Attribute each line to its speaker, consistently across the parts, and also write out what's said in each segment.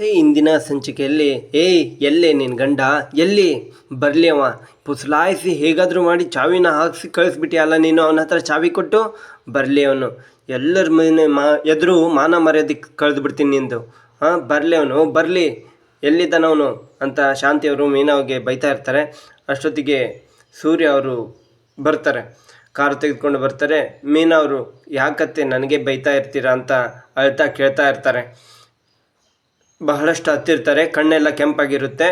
Speaker 1: ಇಂದಿನ ಸಂಚಿಕೆಯಲ್ಲಿ, ಏಯ್, ಎಲ್ಲೇ ನಿನ್ನ ಗಂಡ? ಎಲ್ಲಿ? ಬರಲಿ ಅವ. ಪುಸಲಾಯಿಸಿ ಹೇಗಾದರೂ ಮಾಡಿ ಚಾವಿನ ಹಾಕಿಸಿ ಕಳಿಸ್ಬಿಟ್ಟಿಯಲ್ಲ ನೀನು? ಅವನ ಹತ್ರ ಚಾವಿ ಕೊಟ್ಟು ಬರಲಿ ಅವನು. ಎಲ್ಲರ ಮನೆ ಮಾ, ಎದುರು ಮಾನ ಮರ್ಯಾದೆ ಕಳೆದು ಬಿಡ್ತೀನಿ ನಿಂದು. ಹಾಂ, ಬರಲಿ ಅವನು. ಬರಲಿ. ಎಲ್ಲಿದ್ದಾನ ಅವನು? ಅಂತ ಶಾಂತಿ ಅವರು ಮೀನಾವ್ಗೆ ಬೈತಾ ಇರ್ತಾರೆ. ಅಷ್ಟೊತ್ತಿಗೆ ಸೂರ್ಯ ಅವರು ಬರ್ತಾರೆ. ಕಾರು ತೆಗೆದುಕೊಂಡು ಬರ್ತಾರೆ. ಮೀನಾ ಅವರು ಯಾಕತ್ತೆ, ನನಗೆ ಬೈತಾ ಇರ್ತೀರಾ? ಅಂತ ಅಳ್ತಾ ಕೇಳ್ತಾ ಇರ್ತಾರೆ. ಬಹಳಷ್ಟು ಹತ್ತಿರ್ತಾರೆ, ಕಣ್ಣೆಲ್ಲ ಕೆಂಪಾಗಿರುತ್ತೆ,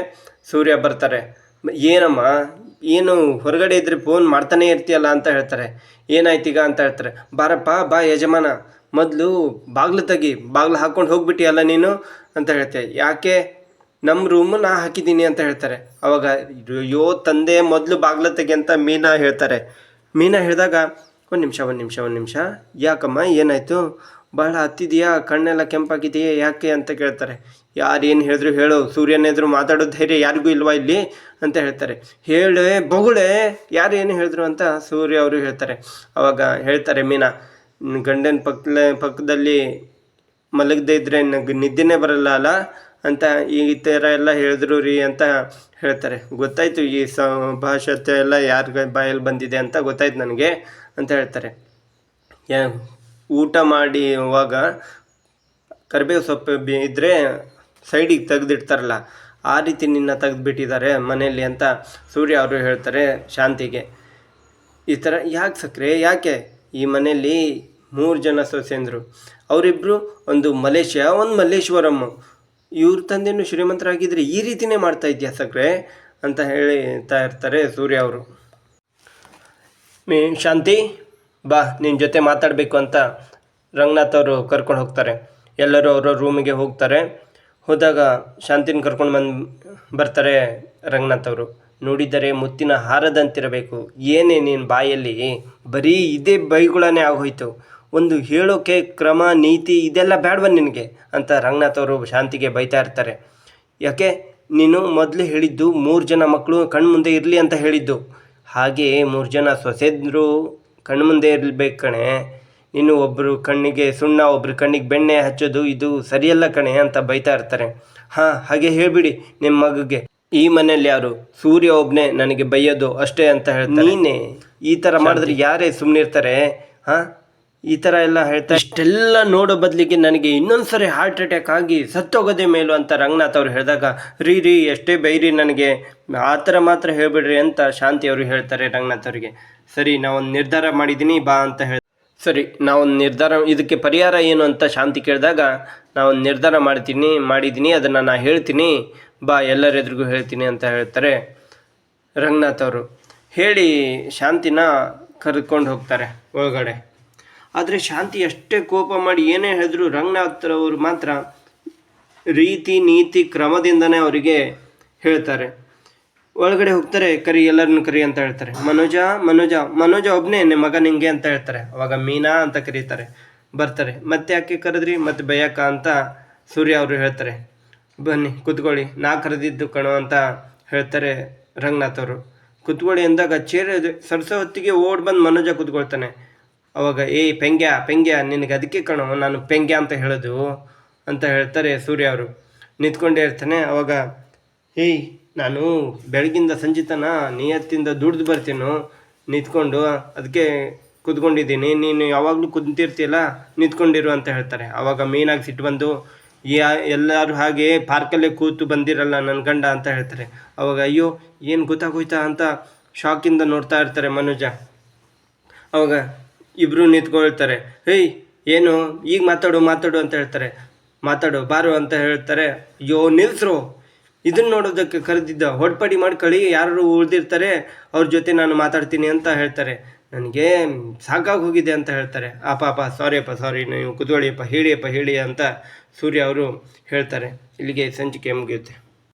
Speaker 1: ಸೂರ್ಯ ಬರ್ತಾರೆ. ಏನಮ್ಮ, ಏನು ಹೊರಗಡೆ ಇದ್ರೆ ಫೋನ್ ಮಾಡ್ತಾನೆ ಇರ್ತೀಯಲ್ಲ ಅಂತ ಹೇಳ್ತಾರೆ. ಏನಾಯ್ತೀಗ ಅಂತ ಹೇಳ್ತಾರೆ. ಬಾರಪ್ಪ, ಬಾ ಯಜಮಾನ, ಮೊದಲು ಬಾಗ್ಲು ತೆಗಿ, ಬಾಗ್ಲು ಹಾಕ್ಕೊಂಡು ಹೋಗ್ಬಿಟ್ಟಿಯಲ್ಲ ನೀನು ಅಂತ ಹೇಳ್ತೆ ಯಾಕೆ? ನಮ್ಮ ರೂಮು ನಾ ಹಾಕಿದ್ದೀನಿ ಅಂತ ಹೇಳ್ತಾರೆ. ಅವಾಗ ಅಯ್ಯೋ, ತಂದೆ ಮೊದಲು ಬಾಗ್ಲು ತೆಗಿ ಅಂತ ಮೀನಾ ಹೇಳ್ತಾರೆ. ಮೀನಾ ಹೇಳಿದಾಗ, ಒಂದು ನಿಮಿಷ ಒಂದು ನಿಮಿಷ ಒಂದು ನಿಮಿಷ, ಯಾಕಮ್ಮ, ಏನಾಯಿತು? ಭಾಳ ಹತ್ತಿದೆಯಾ ಕಣ್ಣೆಲ್ಲ ಕೆಂಪಾಗಿದೆಯಾ ಯಾಕೆ ಅಂತ ಕೇಳ್ತಾರೆ. ಯಾರು ಏನು ಹೇಳಿದ್ರು ಹೇಳು ಸೂರ್ಯನ ಎದುರು ಮಾತಾಡೋ ಧೈರ್ಯ ಯಾರಿಗೂ ಇಲ್ವಾ ಇಲ್ಲಿ ಅಂತ ಹೇಳ್ತಾರೆ. ಹೇಳೆ ಬೊಗುಳೆ ಯಾರು ಏನು ಹೇಳಿದ್ರು ಅಂತ ಸೂರ್ಯ ಅವರು ಹೇಳ್ತಾರೆ. ಅವಾಗ ಹೇಳ್ತಾರೆ, ಮೀನಾ ಗಂಡನ ಪಕ್ಕದ ಪಕ್ಕದಲ್ಲಿ ಮಲಗದೇ ಇದ್ರೆ ನಿದ್ದೆನೇ ಬರಲ್ಲ ಅಲ್ಲ ಅಂತ ಈ ಥರ ಎಲ್ಲ ಹೇಳಿದ್ರು ರೀ ಅಂತ ಹೇಳ್ತಾರೆ. ಗೊತ್ತಾಯ್ತು ಈ ಭಾಷೆ ಎಲ್ಲ ಯಾರ ಬಾಯಲ್ಲಿ ಬಂದಿದೆ ಅಂತ ಗೊತ್ತಾಯ್ತು ನನಗೆ ಅಂತ ಹೇಳ್ತಾರೆ. ಊಟ ಮಾಡುವಾಗ ಕರಿಬೇವು ಸೊಪ್ಪು ಇದ್ರೆ ಸೈಡಿಗೆ ತೆಗೆದಿಡ್ತಾರಲ್ಲ, ಆ ರೀತಿ ನಿನ್ನ ತೆಗೆದುಬಿಟ್ಟಿದ್ದಾರೆ ಮನೆಯಲ್ಲಿ ಅಂತ ಸೂರ್ಯ ಅವರು ಹೇಳ್ತಾರೆ ಶಾಂತಿಗೆ. ಈ ಥರ ಯಾಕೆ ಸಕ್ಕರೆ ಯಾಕೆ ಈ ಮನೆಯಲ್ಲಿ ಮೂರು ಜನ ಸೊಸೆಂದರು? ಅವರಿಬ್ಬರು ಒಂದು ಮಲೇಷ್ಯಾ, ಒಂದು ಮಲ್ಲೇಶ್ವರಮ್ಮ ಇವ್ರ ತಂದೆಯೂ ಶ್ರೀಮಂತರಾಗಿದ್ದರೆ ಈ ರೀತಿನೇ ಮಾಡ್ತಾ ಇದೆಯಾ ಸಕ್ಕರೆ ಅಂತ ಹೇಳ್ತಾ ಇರ್ತಾರೆ ಸೂರ್ಯ ಅವರು. ಮೀ ಶಾಂತಿ? ಬಾ ನಿನ್ನ ಜೊತೆ ಮಾತಾಡಬೇಕು ಅಂತ ರಂಗನಾಥ್ ಅವರು ಕರ್ಕೊಂಡು ಹೋಗ್ತಾರೆ. ಎಲ್ಲರೂ ಅವರ ರೂಮಿಗೆ ಹೋಗ್ತಾರೆ. ಹೋದಾಗ ಶಾಂತಿನ ಕರ್ಕೊಂಡು ಬಂದು, ಬರ್ತಾರೆ ರಂಗನಾಥ್ ಅವರು. ನೋಡಿದರೆ ಮುತ್ತಿನ ಹಾರದಂತಿರಬೇಕು. ಏನೇ ನೀನು ಬಾಯಲ್ಲಿ, ಬರೀ ಇದೇ ಬೈಗುಳನೇ ಆಗೋಯ್ತು. ಒಂದು ಹೇಳೋಕೆ ಕ್ರಮ, ನೀತಿ ಇದೆಲ್ಲ ಬೇಡವ ನಿನಗೆ ಅಂತ ರಂಗನಾಥ್ ಅವರು ಶಾಂತಿಗೆ ಬೈತಾ ಇರ್ತಾರೆ. ಯಾಕೆ? ನೀನು ಮೊದಲು ಹೇಳಿದ್ದು ಮೂರು ಜನ ಮಕ್ಕಳು ಕಣ್ಮುಂದೆ ಇರಲಿ ಅಂತ ಹೇಳಿದ್ದು. ಹಾಗೆಯೇ ಮೂರು ಜನ ಸೊಸೆದ್ರು ಕಣ್ಮುಂದೆ ಇರ್ಬೇಕು ಕಣೆ. ನೀನು ಒಬ್ಬರು ಕಣ್ಣಿಗೆ ಸುಣ್ಣ ಒಬ್ಬರು ಕಣ್ಣಿಗೆ ಬೆಣ್ಣೆ ಹಚ್ಚೋದು ಇದು ಸರಿಯಲ್ಲ ಕಣೆ ಅಂತ ಬೈತಾ ಇರ್ತಾರೆ. ಹಾಂ ಹಾಗೆ ಹೇಳಿಬಿಡಿ ನಿಮ್ಮ ಮಗುಗೆ. ಈ ಮನೆಯಲ್ಲಿ ಯಾರು? ಸೂರ್ಯ ಒಬ್ಬನೇ ನನಗೆ ಬೈಯೋದು ಅಷ್ಟೇ ಅಂತ ಹೇಳ್ತಾರೆ. ನೀನೇ ಈ ಥರ ಮಾಡಿದ್ರೆ ಯಾರೇ ಸುಮ್ಮನಿರ್ತಾರೆ ಹಾಂ? ಈ ಥರ ಎಲ್ಲ ಹೇಳ್ತಾ ಇಷ್ಟೆಲ್ಲ ನೋಡೋ ಬದಲಿಗೆ ನನಗೆ ಇನ್ನೊಂದ್ಸರಿ ಹಾರ್ಟ್ ಅಟ್ಯಾಕ್ ಆಗಿ ಸತ್ತೋಗೋದೇ ಮೇಲು ಅಂತ ರಂಗನಾಥ್ ಅವ್ರು ಹೇಳಿದಾಗ, ರೀ ರೀ, ಎಷ್ಟೇ ಬೈರಿ ನನಗೆ, ಆ ಥರ ಮಾತ್ರ ಹೇಳ್ಬಿಡ್ರಿ ಅಂತ ಶಾಂತಿ ಅವರು ಹೇಳ್ತಾರೆ ರಂಗನಾಥ್ ಅವರಿಗೆ. ಸರಿ, ನಾವೊಂದು ನಿರ್ಧಾರ ಮಾಡಿದ್ದೀನಿ ಬಾ ಅಂತ ಹೇಳಿ ಸರಿ, ನಾವೊಂದು ನಿರ್ಧಾರ, ಇದಕ್ಕೆ ಪರಿಹಾರ ಏನು ಅಂತ ಶಾಂತಿ ಕೇಳಿದಾಗ, ನಾವೊಂದು ನಿರ್ಧಾರ ಮಾಡ್ತೀನಿ ಮಾಡಿದ್ದೀನಿ ಅದನ್ನು ನಾನು ಹೇಳ್ತೀನಿ, ಬಾ, ಎಲ್ಲರ ಎದುರಿಗೂ ಹೇಳ್ತೀನಿ ಅಂತ ಹೇಳ್ತಾರೆ ರಂಗನಾಥ್ ಅವರು. ಹೇಳಿ ಶಾಂತಿನ ಕರ್ಕೊಂಡು ಹೋಗ್ತಾರೆ ಒಳಗಡೆ. ಆದರೆ ಶಾಂತಿ ಎಷ್ಟೇ ಕೋಪ ಮಾಡಿ ಏನೇ ಹೇಳಿದ್ರು ರಂಗನಾಥರವರು ಮಾತ್ರ ರೀತಿ, ನೀತಿ ಕ್ರಮದಿಂದನೇ ಅವರಿಗೆ ಹೇಳ್ತಾರೆ. ಒಳಗಡೆ ಹೋಗ್ತಾರೆ, ಕರಿ, ಎಲ್ಲರನ್ನು ಕರಿ ಅಂತ ಹೇಳ್ತಾರೆ. ಮನೋಜ ಮನೋಜ ಮನೋಜ ಒಬ್ಬನೇ ನಿಮ್ಮ ಮಗ ನಿಂಗೆ ಅಂತ ಹೇಳ್ತಾರೆ. ಅವಾಗ ಮೀನಾ ಅಂತ ಕರೀತಾರೆ. ಬರ್ತಾರೆ. ಮತ್ತೆ ಯಾಕೆ ಕರೆದ್ರಿ? ಮತ್ತೆ ಬಯಕ ಅಂತ ಸೂರ್ಯ ಅವರು ಹೇಳ್ತಾರೆ. ಬನ್ನಿ, ಕುತ್ಕೊಳ್ಳಿ. ನಾ ಕರೆದಿದ್ದು ಕಣೋ ಅಂತ ಹೇಳ್ತಾರೆ ರಂಗನಾಥ್ ಅವರು. ಕುತ್ಕೊಳ್ಳಿ ಅಂದಾಗ ಚೇರ್ ಸರಿಸೋ ಹೊತ್ತಿಗೆ ಓಡ್ ಬಂದು ಮನೋಜ ಕುತ್ಕೊಳ್ತಾನೆ. ಅವಾಗ ಏ ಪೆಂಗ್ಯ ಪೆಂಗ್ಯ, ನಿನಗೆ ಅದಕ್ಕೆ ಕಣೋ, ನಾನು ಪೆಂಗ್ಯ ಅಂತ ಹೇಳೋದು, ಅಂತ ಹೇಳ್ತಾರೆ ಸೂರ್ಯ ಅವರು. ನಿಂತ್ಕೊಂಡೇ ಇರ್ತಾನೆ. ಅವಾಗ, ಏಯ್, ನಾನು ಬೆಳಗಿಂದ ಸಂಜಿತನ ನಿಯತ್ತಿಂದ ದುಡ್ದು ಬರ್ತೀನೋ, ನಿಂತ್ಕೊಂಡು, ಅದಕ್ಕೆ ಕುತ್ಕೊಂಡಿದ್ದೀನಿ. ನೀನು ಯಾವಾಗಲೂ ಕುಂತಿರ್ತೀಯಲ್ಲ, ನಿಂತ್ಕೊಂಡಿರು ಅಂತ ಹೇಳ್ತಾರೆ. ಅವಾಗ ಮೇನಾಗಿ ಸಿಟ್ಟು ಬಂದು ಎಲ್ಲರೂ ಹಾಗೆ ಪಾರ್ಕಲ್ಲೇ ಕೂತು ಬಂದಿರಲ್ಲ ನನ್ನ ಗಂಡ, ಅಂತ ಹೇಳ್ತಾರೆ. ಅವಾಗ, ಅಯ್ಯೋ, ಏನು ಗೊತ್ತಾಗೋಯ್ತಾ? ಅಂತ ಶಾಕಿಂದ ನೋಡ್ತಾ ಇರ್ತಾರೆ ಮನುಜ. ಅವಾಗ ಇಬ್ಬರು ನಿಂತ್ಕೊಳ್ತಾರೆ, ಹೇಯ್, ಏನು? ಈಗ ಮಾತಾಡು ಮಾತಾಡು ಅಂತ ಹೇಳ್ತಾರೆ. ಮಾತಾಡು, ಬಾರು ಅಂತ ಹೇಳ್ತಾರೆ. ಅಯ್ಯೋ, ನಿಲ್ಸ್ರು. ಇದನ್ನ ನೋಡೋದಕ್ಕೆ ಕರೆದಿದ್ದ ಹೊಡ್ಪಡಿ ಮಾಡ್ಕೊಳ್ಳಿ ಯಾರು ಉಳಿದಿರ್ತಾರೆ, ಅವ್ರ ಜೊತೆ ನಾನು ಮಾತಾಡ್ತೀನಿ ಅಂತ ಹೇಳ್ತಾರೆ. ನನಗೆ ಸಾಕಾಗಿ ಹೋಗಿದೆ ಅಂತ ಹೇಳ್ತಾರೆ. ಅಪ್ಪ ಅಪ್ಪ ಸಾರಿ ಅಪ್ಪ, ಸಾರಿ, ನೀವು ಕುತ್ಕೊಳ್ಳಿಯಪ್ಪ ಹೇಳಿಯಪ್ಪ ಹೇಳಿ ಅಂತ ಸೂರ್ಯ ಅವರು ಹೇಳ್ತಾರೆ. ಇಲ್ಲಿಗೆ ಸಂಚಿಕೆ ಮುಗಿಯುತ್ತೆ.